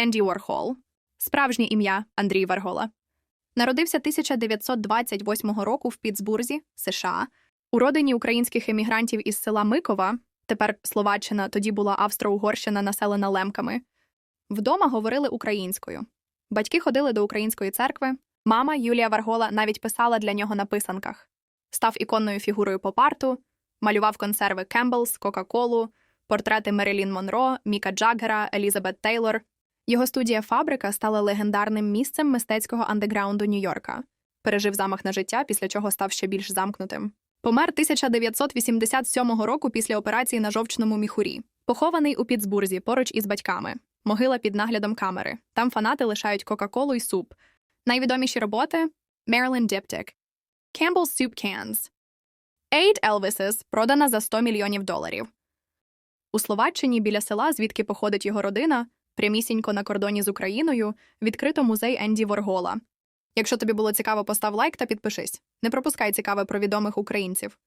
Енді Уорхол, справжнє ім'я Андрій Варгола. Народився 1928 року в Пітсбурзі, США, у родині українських емігрантів із села Микова, тепер Словаччина, тоді була Австро-Угорщина, населена лемками. Вдома говорили українською. Батьки ходили до української церкви. Мама Юлія Варгола навіть писала для нього на писанках. Став іконною фігурою поп-арту, малював консерви Кемблс, Кока-Колу, портрети Мерилін Монро, Міка Джаггера, Елізабет Тейлор. Його студія Фабрика стала легендарним місцем мистецького андеграунду Нью-Йорка. Пережив замах на життя, після чого став ще більш замкнутим. Помер 1987 року після операції на жовчному міхурі. Похований у Пітсбурзі поруч із батьками. Могила під наглядом камери. Там фанати лишають Кока-Колу і суп. Найвідоміші роботи Marilyn Diptych, Campbell's Soup Cans, Eight Elvises продана за 100 мільйонів доларів. У Словаччині біля села, звідки походить його родина, прямісінько на кордоні з Україною, відкрито музей Енді Воргола. Якщо тобі було цікаво, постав лайк та підпишись. Не пропускай цікаве про відомих українців.